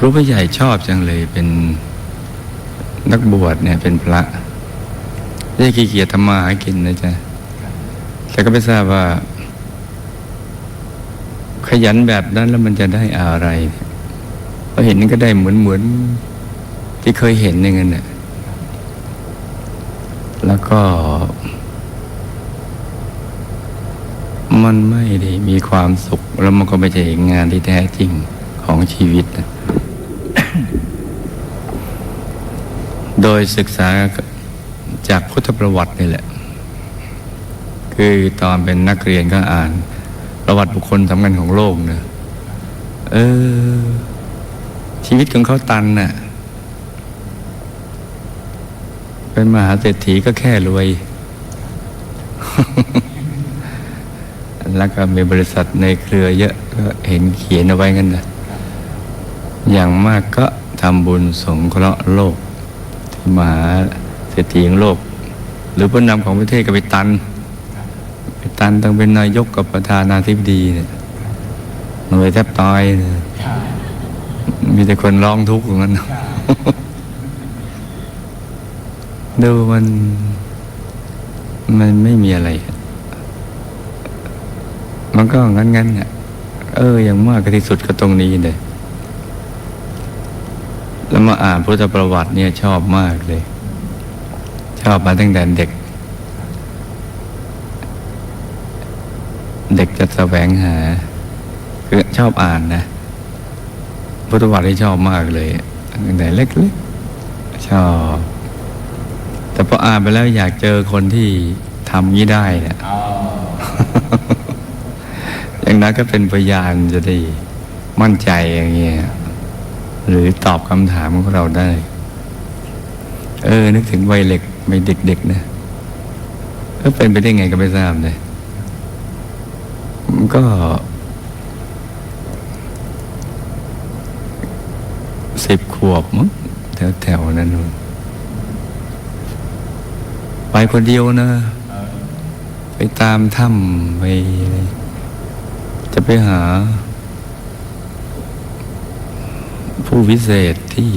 ครูผู้ใหญ่ชอบจังเลยเป็นนักบวชเนี่ยเป็นพระไม่ได้ขี้เกียจทำมาหากินนะจ๊ะแต่ก็ไม่ทราบว่า ขยันแบบนั้นแล้วมันจะได้อะไรพอเห็นก็ได้เหมือนเหมือนที่เคยเห็นอย่างนั้นน่ะแล้วก็ มันไม่ได้มีความสุข แล้วมันก็ไม่ใช่งานที่แท้จริงของชีวิตนะ โดยศึกษาจากพุทธประวัตินี่แหละ คือตอนเป็นนักเรียนก็อ่าน ประวัติบุคคลสำคัญของโลกเนะเออ ชีวิตของเขาตันน่ะ เป็นมหาเศรษฐีก็แค่รวย แล้วก็มีบริษัทในเครือเยอะก็เห็นเขียนเอาไว้กันนะอย่างมากก็ทำบุญสงเคราะห์โลก มหาเศรษฐีของโลก หรือผู้นำของประเทศก็ไปตัน ไปตันต้องเป็นนายกกับประธานาธิบดีเนี่ยหน่วยแทบตายเนี่ยมีแต่คนร้องทุกข์อย่างนั้นดูมัน มันไม่มีอะไร มันก็งั้นงั้นๆเนี่ยเอออย่างมากก็ที่สุดก็ตรงนี้เลย แล้วมาอ่านพุทธประวัติเนี่ยชอบมากเลย ชอบมาตั้งแต่เด็ก เด็กจะแสวงหาคือชอบอ่านนะ พุทธประวัติที่ชอบมากเลยตั้งแต่เล็กๆชอบ แต่พออ่านไปแล้วอยากเจอคนที่ทำนี้ได้เนี่ยอย่างนั้นก็เป็นพยานจะได้มั่นใจอย่างเงี้ย หรือตอบคำถามของเราได้ เออ นึกถึงวัยเล็กไม่เด็กๆนะเออเป็นไปได้ไงก็ไม่ทราบเลยก็ สิบขวบมั้งแถวๆนั้นนู่นไปคนเดียวนะ ไปตามถ้ำไปจะไปหา ผู้วิเศษที่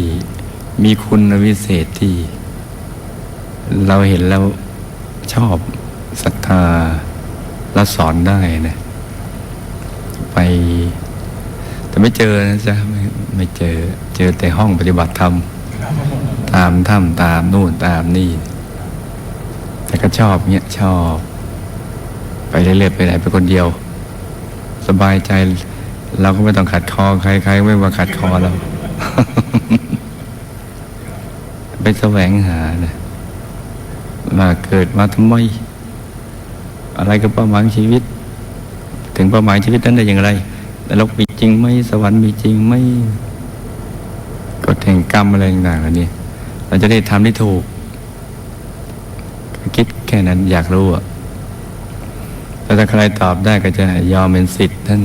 มีคุณวิเศษที่ เราเห็นแล้วชอบศรัทธาแล้วสอนได้นะไป แต่ไม่เจอนะจ๊ะไม่ไม่เจอเจอแต่ห้องปฏิบัติธรรม ตามถ้ำตามนู่นตามนี่ แต่ก็ชอบเนี้ยชอบ ไปเรื่อยๆไปไหนไปคนเดียว สบายใจเราก็ไม่ต้องขัดคอใครใครก็ไม่มาขัดคอเรา ไปแสวงหานะว่าเกิดมาทำไม อะไรก็เป้าหมายชีวิต ถึงเป้าหมายชีวิตนั้นได้อย่างไรแต่โลกมีจริงไหมสวรรค์มีจริงไหมกฎแห่งกรรมอะไรต่างๆเหล่านี้เราจะได้ทำได้ถูก คิดแค่นั้นอยากรู้อะแล้วถ้าใครตอบได้ก็จะยอมเป็นสิทธิ์ท่าน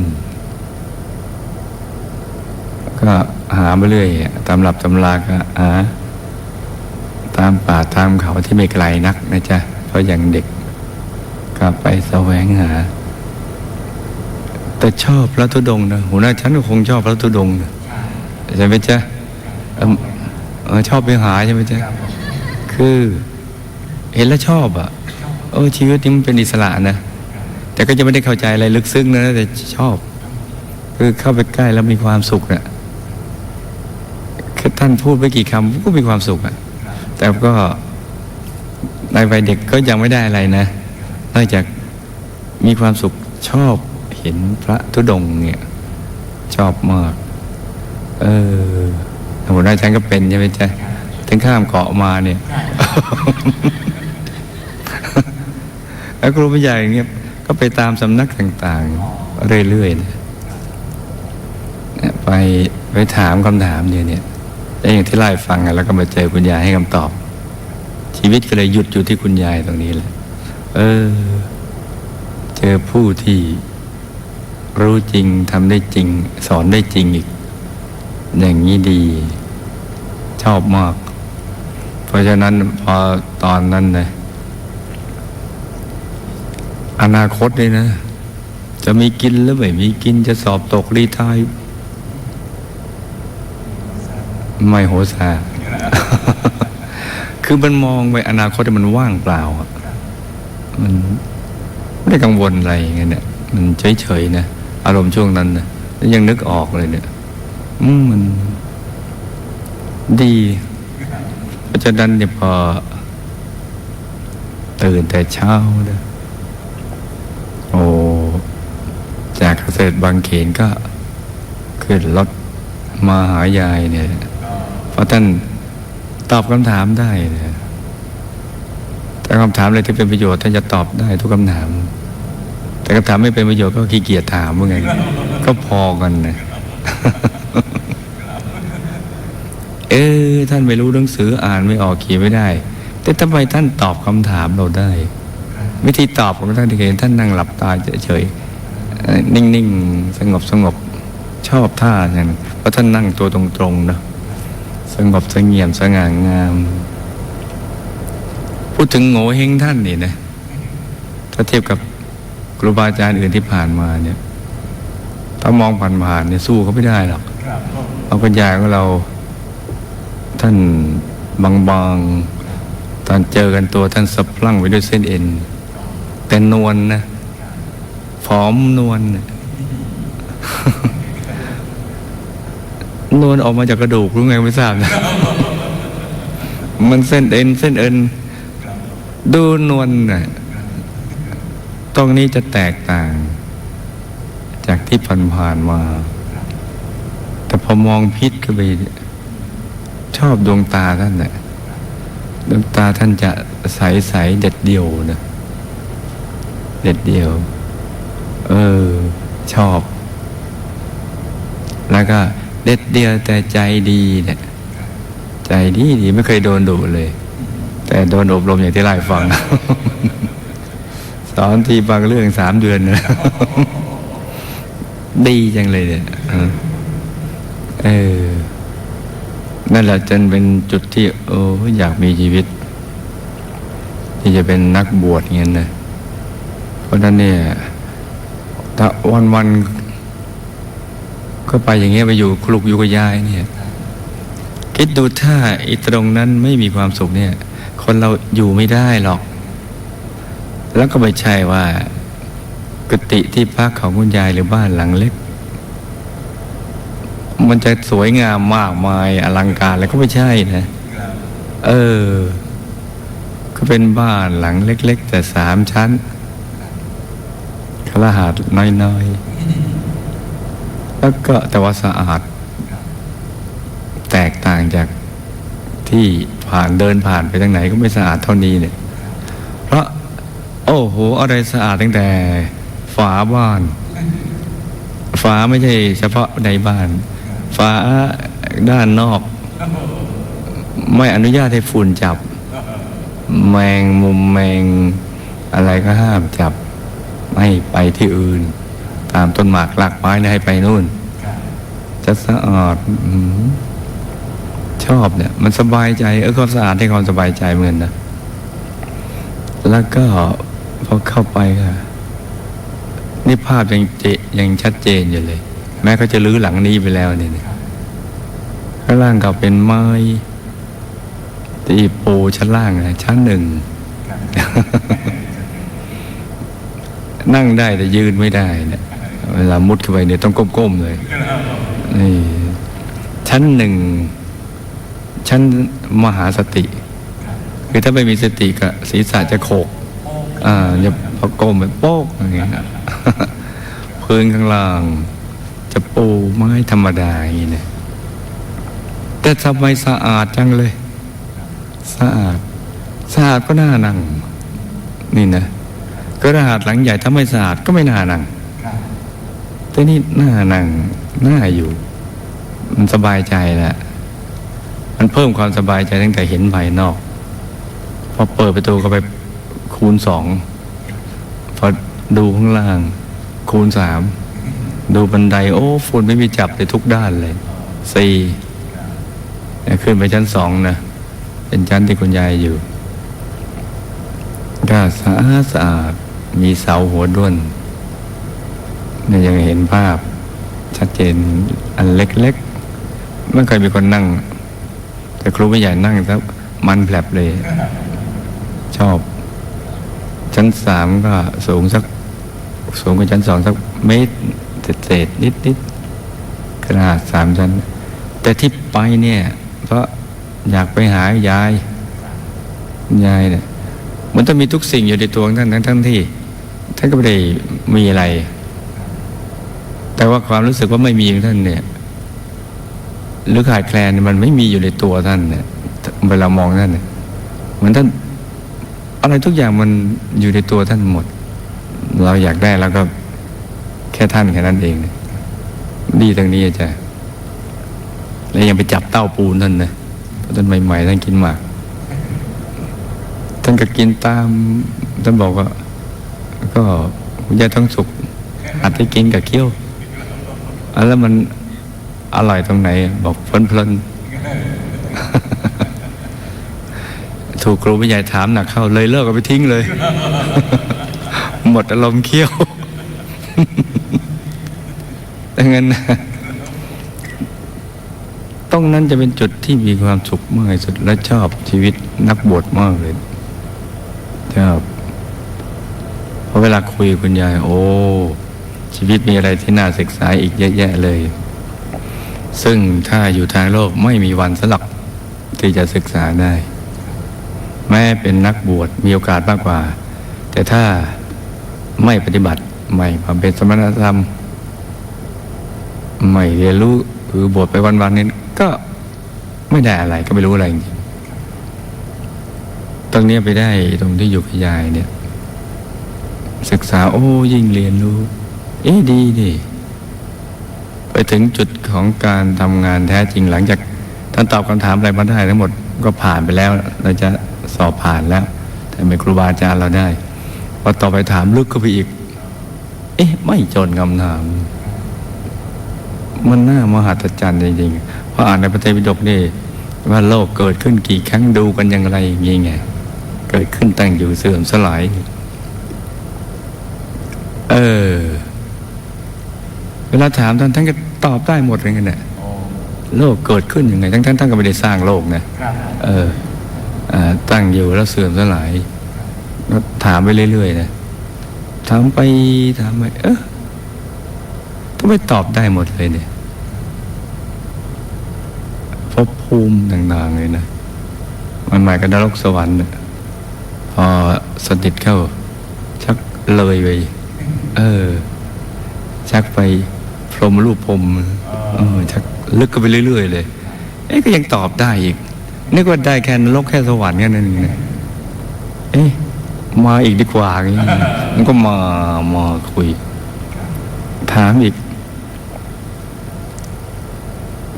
ก็ หาไปเรื่อยตามหลับตำราก็หาตามป่าตามเขาที่ไม่ไกลนักนะจ๊ะ เพราะอย่างเด็กก็ไปแสวงหา แต่ชอบพระธุดงนะหัวหน้าฉันก็คงชอบพระธุดงนะใช่ไหมจ๊ะชอบไปหาใช่ไหมจ๊ะ คือเห็นแล้วชอบอะเออชีวิตนี้มันเป็นอิสระนะ แต่ก็จะไม่ได้เข้าใจอะไรลึกซึ้งนะแต่ชอบ คือเข้าไปใกล้แล้วมีความสุขนะคื อท่านพูดไปกี่คำก็มีความสุขอะแต่ก็ในวัยเด็กก็ยังไม่ได้อะไรนะนอกจากมีความสุขชอบเห็นพระธุดงเนี่ย ชอบมาก เออหัวหน้าฉันก็เป็นใช่ไหมจ๊ะถึงข้ามเกาะมาเนี่ยแล้วครูผู้ใหญ่เนี่ยก็ไปตามสำนักต่าง ๆ เรื่อยๆนะเนี่ยไปไปถามคำถามเนี่ยเนี่ย แล้วอย่างที่เล่ฟังแล้วก็มาเจอคุณยายให้คำตอบ ชีวิตก็เลยหยุดอยู่ที่คุณยายตรงนี้แหละ เออ เจอผู้ที่รู้จริงทำได้จริง สอนได้จริงอีก อย่างนี้ดี ชอบมาก เพราะฉะนั้นพอตอนนั้นนะอนาคตเลยนะ จะมีกินหรือไม่มีกินจะสอบตกรีทาย ไม่โหสาคือมันมองไปอนาคตแต่มันว่างเปล่าอะมันไม่ได้กังวลอะไรอย่างเงี้ยเนี่ย มันเฉยๆนะอารมณ์ช่วงนั้นนะแล้วยังนึกออกเลยเนี่ย อืมมัน ดีเพราะฉะนั้นเนี่ยพอ ตื่นแต่เช้านะโอ้จากเกษตรบางเขนก็ขึ้นรถมาหายายเนี่ย เพราะท่านตอบคำถามได้นี่ยแต่คำถามอะไรที่เป็นประโยชน์ท่านจะตอบได้ทุกคำถาม แต่คำถามไม่เป็นประโยชน์ก็ขี้เกียจถามว่าไง ก็พอกันนะเออท่านไม่รู้หนังสืออ่านไม่ออกเขียนไม่ได้ แต่ทำไมท่านตอบคำถามเราได้ วิธีตอบของท่านที่เห็นท่านนั่งหลับตาเฉยๆเอ่อนิ่งๆ สงบสงบชอบท่าอย่างเพราะท่านนั่งตัวตรงๆนะ สงบสงเงียมสง่างาม พูดถึงโง่เฮงท่านนี่นะ ถ้าเทียบกับครูบาอาจารย์อื่นที่ผ่านมาเนี่ย ถ้ามองผ่านๆเนี่ยสู้เขาไม่ได้หรอกเอาปัญญาของเรา ท่านบางๆตอนเจอกันตัวท่านสะพลั่งไปด้วยเส้นเอ็น แต่นวลนะผอมนวลน่ะ นวลออกมาจากกระดูกรู้ไงไม่ทราบนะมันเส้นเอ็นเส้นเอ็นดูนวลน่ะตรงนี้จะแตกต่าง จากที่ผ่านๆมา แต่พอมองพิษก็ไปชอบดวงตาท่านน่ะดวงตาท่านจะใสๆเด็ดเดียวนะเด็ดเดียว เออ ชอบ แล้วก็ เด็ดเดียวแต่ใจดีเนี่ยใจดีดีไม่เคยโดนดุเลย แต่โดนอบรมอย่างที่ไล่ฟัง สอนทีบางเรื่องสามเดือนนะดีจังเลยเนี่ยเออ นั่นแหละจนเป็นจุดที่เอออยากมีชีวิต ที่จะเป็นนักบวชเงี้ยนะเพราะนั้นเนี่ย ถ้าวันวัน ก็ไปอย่างเงี้ยไปอยู่คลุกอยู่กับยายเนี่ยคิดดูถ้าอีตรงนั้นไม่มีความสุขเนี่ย คนเราอยู่ไม่ได้หรอก แล้วก็ไม่ใช่ว่า กุฏิที่พักของคุณยายหรือบ้านหลังเล็ก มันจะสวยงามมากมายอลังการแล้วก็ไม่ใช่นะ เออ ก็เป็นบ้านหลังเล็ก ๆ แต่สามชั้นคละหาดน้อยๆ แล้วก็แต่ว่าสะอาด แตกต่างจากที่ผ่านเดินผ่านไปทางไหนก็ไม่สะอาดเท่านี้เนี่ย เพราะ โอ้โห อะไรสะอาดตั้งแต่ ฝาบ้าน ฝาไม่ใช่ เฉพาะในบ้าน ฝาด้านนอก ไม่อนุญาตให้ฝุ่นจับ แมงมุมแมงอะไรก็ห้ามจับ ไม่ไปที่อื่น ตามต้นหมากหลักไม้เนยให้ไปนู่น จะสะอาดอืมชอบเนี่ย มันสบายใจเออความสะอาดให้ความสบายใจเหมือนนะแล้วก็พอเข้าไปก็นี่ภาพยังเจยังชัดเจนอยู่เลย แม้เขาจะรื้อหลังนี้ไปแล้วเนี่ยข้างล่างก็เป็นไม้ที่ปูชั้นล่างนะชั้นหนึ่งนั่งได้แต่ยืนไม่ได้เนี่ย เวลามุดเข้าไปเนี่ยต้องก้มๆเลยนี่ชั้นหนึ่ง ชั้นมหาสติ คือถ้าไม่มีสติก็ศีรษะจะโขกอ่าจะพอก้มไปโป๊กอย่างเงี้ยพื้นข้างล่าง จะปูไม้ธรรมดาอย่างนี้เนี่ยแต่ทำไมสะอาดจังเลย สะอาดสะอาดก็น่านั่ง นี่นะก็รหัสหลังใหญ่ถ้าไม่สะอาดก็ไม่น่านั่ง แต่นี่น่านั่งน่าอยู่ มันสบายใจแหละมันเพิ่มความสบายใจตั้งแต่เห็นภายนอก พอเปิดประตูเข้าไปคูณสองพอดูข้างล่าง คูณสามดูบันไดโอ้ฝุ่นไม่มีจับเลยทุกด้านเลยสี่ขึ้นไปชั้นสองนะเป็นชั้นที่คุณยายอยู่ก็สะอาดสะอาดมีเสาหัวด้วน เนี่ยยังเห็นภาพชัดเจนอันเล็กๆไม่เคยมีคนนั่ง แต่ครูไม่ใหญ่นั่งซะมันแผลบเลย ชอบ ชั้นสามก็สูงสัก สูงกว่าชั้นสองสักเมตรเศษๆนิดขนาดสามชั้น แต่ที่ไปเนี่ย เพราะอยากไปหายาย ยายเนี่ยมันต้องมีทุกสิ่งอยู่ในตัวท่านทั้งทั้งที่ท่านก็ไม่ได้มีอะไร แต่ว่าความรู้สึกว่าไม่มีของท่านเนี่ย หรือขาดแคลนมันไม่มีอยู่ในตัวท่านเนี่ยเวลามองท่านเนี่ยเหมือนท่านอะไรทุกอย่างมันอยู่ในตัวท่านหมด เราอยากได้แล้วก็แค่ท่านแค่นั้นเองเดีตรงนี้อาจารย์แล้วยังไปจับเต้าปูนท่านนะเพราะท่านใหม่ๆท่านกินหมากท่านก็กินตามท่านบอกว่า ก็คุณยายท้องสุกอาจจะกินกับเคี้ยว แล้วมันอร่อยตรงไหน บอกเพลินเพลินๆถูกครูผู้ใหญ่ถามหนักเข้า เลยเลิกเอาไปทิ้งเลย หมดอารมณ์เคี้ยวดังนั้นนะตรงนั้นจะเป็นจุดที่มีความสุขมากที่สุดและชอบชีวิตนักบวชมากเลยชอบเพราะเวลาคุยกับคุณยาย โอ้ ชีวิตมีอะไรที่น่าศึกษาอีกเยอะแยะเลย ซึ่งถ้าอยู่ทางโลกไม่มีวันสลักที่จะศึกษาได้ แม้เป็นนักบวชมีโอกาสมากกว่า แต่ถ้าไม่ปฏิบัติไม่บำเพ็ญสมณธรรม ไม่เรียนรู้คือบวชไปวันๆนี้ก็ไม่ได้อะไรก็ไม่รู้อะไรจริงตรงนี้ไปได้ตรงที่อยู่กับยายเนี่ย ศึกษาโอ้ยิ่งเรียนรู้ เอ๊ะดีดิไปถึงจุดของการทำงานแท้จริงหลังจากท่านตอบคำถามอะไรมาได้ทั้งหมดก็ผ่านไปแล้ว เราจะสอบผ่านแล้ว แต่เป็นครูบาอาจารย์เราได้พอต่อไปถามลึกเข้าไปอีก เอ๊ะ ไม่จนคำถาม มันน่ามหัศจรรย์จริงๆเพราะอ่านในพระไตรปิฎกนี่ ว่าโลกเกิดขึ้นกี่ครั้งดูกันอย่างไรอย่างนี้ไงเกิดขึ้นตั้งอยู่เสื่อมสลาย เออ วลาถามท่านท่านก็ตอบได้หมดเลยกันเนี่ยโลกเกิดขึ้นยังไง ทั้งท่านท่านก็ไม่ได้สร้างโลกนะครับเอออ่าตั้งอยู่แล้วเสื่อมสลายก็ถามไปเรื่อยๆนะถามไปถามไปเออก็ไม่ตอบได้หมดเลยเนี่ยภพภูมิต่างๆเลยนะมันหมายกับนรกสวรรค์น่ะพอสนิทเข้า ชักเลยไปเออ ชักไป พรหมรูปพรหมเออชักลึกก็ไปเรื่อย ๆ เลย เอ๊ะก็ยังตอบได้อีกนึกว่าได้แค่นรกแค่สวรรค์แค่นั้นเองนะเอ๊ะมาอีกดีกว่าอย่างนี้มันก็มามาคุย ถามอีก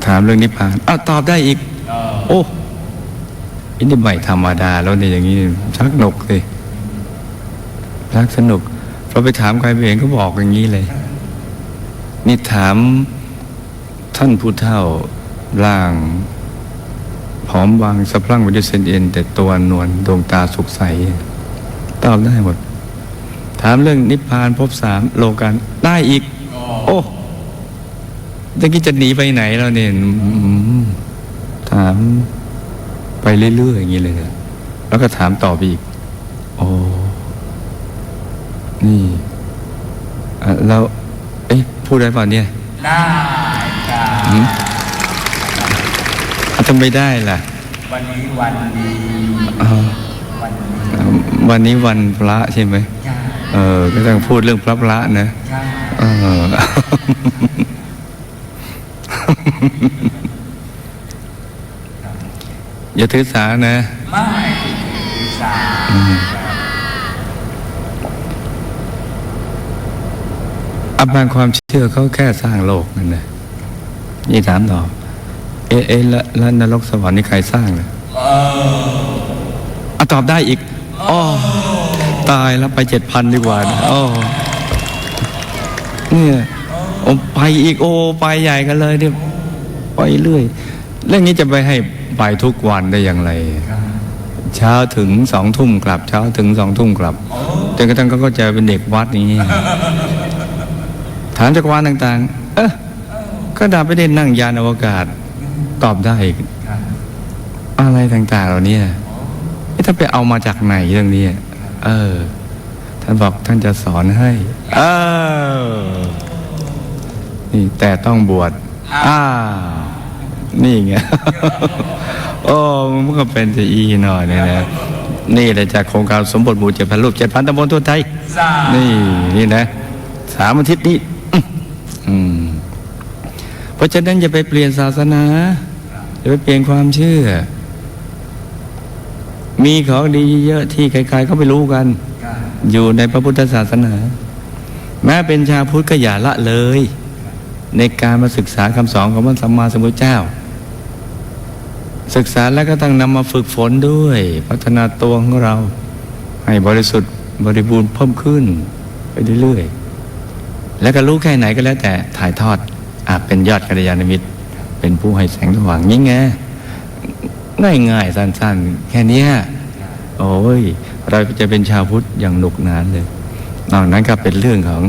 ถามเรื่องนิพพานอ้าวตอบได้อีก โอ้อันนี้ไม่ธรรมดาแล้วเนี่ยอย่างนี้ชักหนกเลยชักสนุกเพราะไปถามใครไปเห็นก็บอกอย่างนี้เลย นี่ถามท่านผู้เฒ่าร่างผอมบางสะพรั่งไปด้วยเส้นเอ็น แต่ตัวนวลดวงตาสุขใส ตอบได้หมด ถามเรื่องนิพพานภพสามโลกันได้อีก โอ้ตะกี้จะหนีไปไหนแล้วเนี่ยถามไปเรื่อยๆอย่างนี้เลยนะแล้วก็ถามต่อไปอีก โอ้ นี่แล้วเอ๊ะ พูดได้เปล่าเนี่ย ได้ครับอืมอะทำไม่ได้ล่ะ วันนี้วันดีอ๋อวันนี้อะวันนี้วันพระใช่ไหมจ้าเออ ก็ต้องพูดเรื่องพระพระนะจ้าเอออย่าถือสานะ ไม่สาอับบางความ เชื่อเขาแค่สร้างโลกนั่นนะนี่ถามต่อ เอะเอะแล้วแล้วนรกสวรรค์นี่ใครสร้างเลยเอออะตอบได้อีกอ๋อตายแล้วไปเจ็ดพันดีกว่านะอ๋อเนี่ยโอ้ไปอีกโอ้ไปใหญ่กันเลยเนี่ยไปเรื่อยเรื่องนี้จะไปให้ไปทุกวันได้อย่างไร เช้าถึงสองทุ่มกลับ เช้าถึงสองทุ่มกลับจนกระทั่งเขาก็จะเป็นเด็กวัดนี้ ถามจักรวาลต่าง ๆ เออก็ดาไปได้นั่งยานอวกาศ ตอบได้อีกอะไรต่าง ๆ เหล่านี้เอ๊ะถ้าไปเอามาจากไหนเรื่องนี้เออ ท่านบอกท่านจะสอนให้ เออ นี่แต่ต้องบวชอ้าวนี่ไงโอ้มันก็เป็นจะอีหน่อยเนี่ยนะนี่แหละจากโครงการสมบทหมู่เจ็ดพันรูปเจ็ดพันตำบลทั่วไทยสานี่นี่นะสามอาทิตย์นี้อืม เพราะฉะนั้นอย่าไปเปลี่ยนศาสนาอย่าไปเปลี่ยนความเชื่อ มีของดีเยอะที่ใครๆเขาไม่รู้กัน อยู่ในพระพุทธศาสนา แม้เป็นชาวพุทธก็อย่าละเลย ในการมาศึกษาคำสอนของพระสัมมาสัมพุทธเจ้า ศึกษาแล้วก็ต้องนำมาฝึกฝนด้วย พัฒนาตัวของเรา ให้บริสุทธิ์บริบูรณ์เพิ่มขึ้นไปเรื่อยๆ แล้วก็รู้แค่ไหนก็แล้วแต่ถ่ายทอดอาจเป็นยอดกัลยาณมิตร เป็นผู้ให้แสงสว่างยิ่งไงง่ายๆสั้นๆ แค่เนี้ยโอ้ย เราจะเป็นชาวพุทธอย่างหนุกหนานเลยนอกนั้นก็เป็นเรื่องของ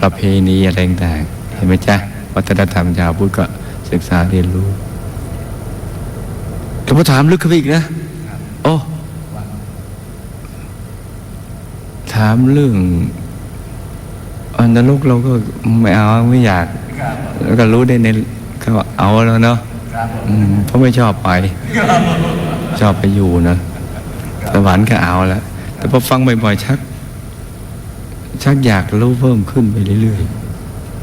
ประเพณีอะไรต่างๆเห็นไหมจ๊ะวัฒนธรรมชาวพุทธก็ศึกษาเรียนรู้แต่พอถามลึกขึ้นไปอีกนะโอ้ถามเรื่องอั นนรกเราก็ไม่เอาไม่อยากครับแล้วก็รู้ได้ในก็เอาแล้วเนาะครับผมอืมเพราะไม่ชอบไป ชอบไปอยู่นะสวรรค์ก็เอาแล้วแต่พอฟังบ่อยๆชัก ชักอยากรู้เพิ่มขึ้นไปเรื่อย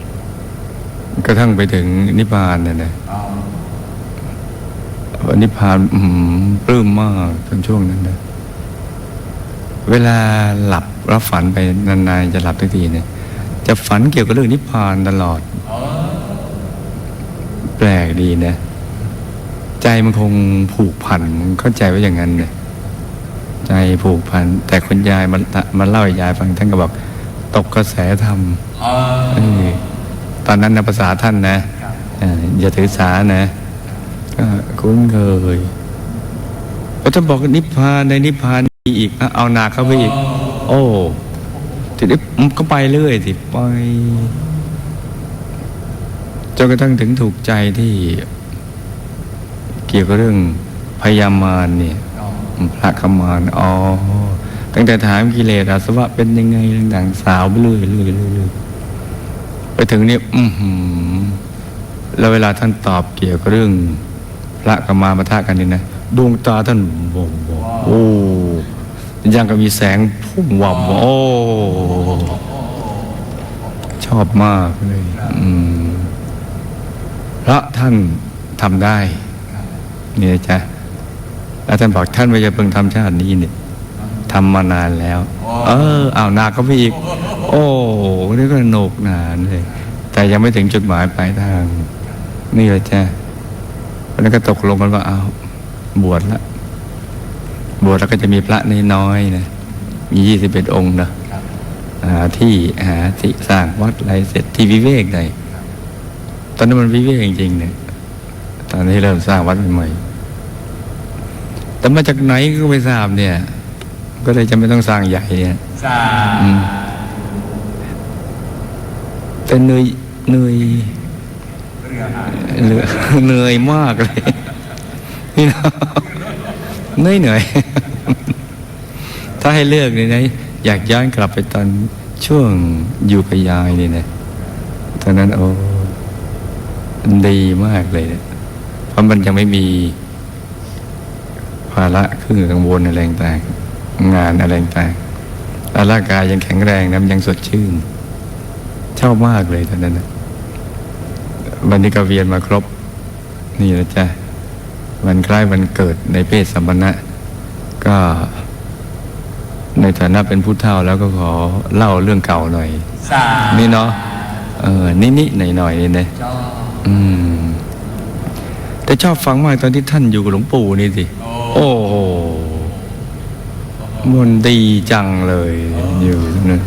ๆกระทั่งไปถึงนิพพานน่ะนะเอานิพพานอืมปลื้มมากตอนช่วงนั้นนะเวลาหลับแล้วฝันไปนานๆจะหลับทุกทีเนี่ย จะฝันเกี่ยวกับเรื่องนิพพานตลอดอ๋อแปลกดีนะ ใจมันคงผูกพันเข้าใจว่าอย่างนั้นเนี่ยใจผูกพัน แต่คุณยายมันมันเล่าให้ยายฟังท่านก็บอกตกกระแสธรรมอ๋อเออตอนนั้นนะภาษาท่านนะเอออย่าถือสานะก็คุ้นเคยพอท่านบอกนิพพานในนิพพานมีอีกอะเอาหนักเข้าไปอีก โอ้ ทีนี้มันก็ไปเรื่อยสิไปจนกระทั่งถึงถูกใจที่ เกี่ยวกับเรื่องพยามารเนี่ยพระขมานอ๋อตั้งแต่ถามกิเลสอาสวะเป็นยังไงต่างสาวไปเรื่อยเรื่อยเรื่อยเรื่อยไปถึงนี่อือหือแล้วเวลาท่านตอบเกี่ยวกับเรื่อง พระกมาปะทะกันนี่นะดวงตาท่านวงวง ยังก็มีแสงพุ่งวับโอ้ ชอบมากเลยพระท่านทำได้นี่นะจ๊ะแล้วท่านบอกท่านไม่จะเพิ่งทำชาตินี้เนี่ยทำมานานแล้ว เออเอาวนาก็ไปอีก โอ้นี่ก็หนกหนานเลย แต่ยังไม่ถึงจุดหมายปลายทาง นี่แหละจ้ะแล้วก็ตกลงกันว่าเอาบวชละ บวชแล้วก็จะมีพระน้อยๆนะมียี่สิบเอ็ดองค์นะหาที่หาที่สร้างวัดอะไรเสร็จที่วิเวกเลยตอนนั้นมันวิเวกจริงๆเนี่ยตอนที่เริ่มสร้างวัดใหม่ๆแต่มาจากไหนก็ไม่ทราบเนี่ย ก็เลยจะไม่ต้องสร้างใหญ่เนี่ยสาอืมแต่เหนื่อยเหนื่อยเรือหาเหนื่อยเหนื่อยมากเลย นี่นะ เหนื่อยเหนื่อยถ้าให้เลือกเนี่ยนะอยากย้อนกลับไปตอนช่วงอยู่กับยายนี่นะตอนนั้นโอ้ดีมากเลยเนี่ยเพราะมันยังไม่มีภาระเครื่องกังวลอะไรต่างงานอะไรต่างแล้วร่างกายยังแข็งแรงนะมันยังสดชื่นชอบมากเลยตอนนั้นนะวันนี้ก็เวียนมาครบ นี่นะจ๊ะ วันคล้ายวันเกิดในเพศสัมปนะก็ในฐานะเป็นผู้เฒ่าแล้วก็ขอเล่าเรื่องเก่าหน่อยสานี่เนาะเออนิดๆหน่อยๆนี่นะจออืม แต่ชอบฟังมากตอนที่ท่านอยู่กับหลวงปู่นี่สิ โอ้โอ้โหมันดีจังเลยอยู่ตรงนั้น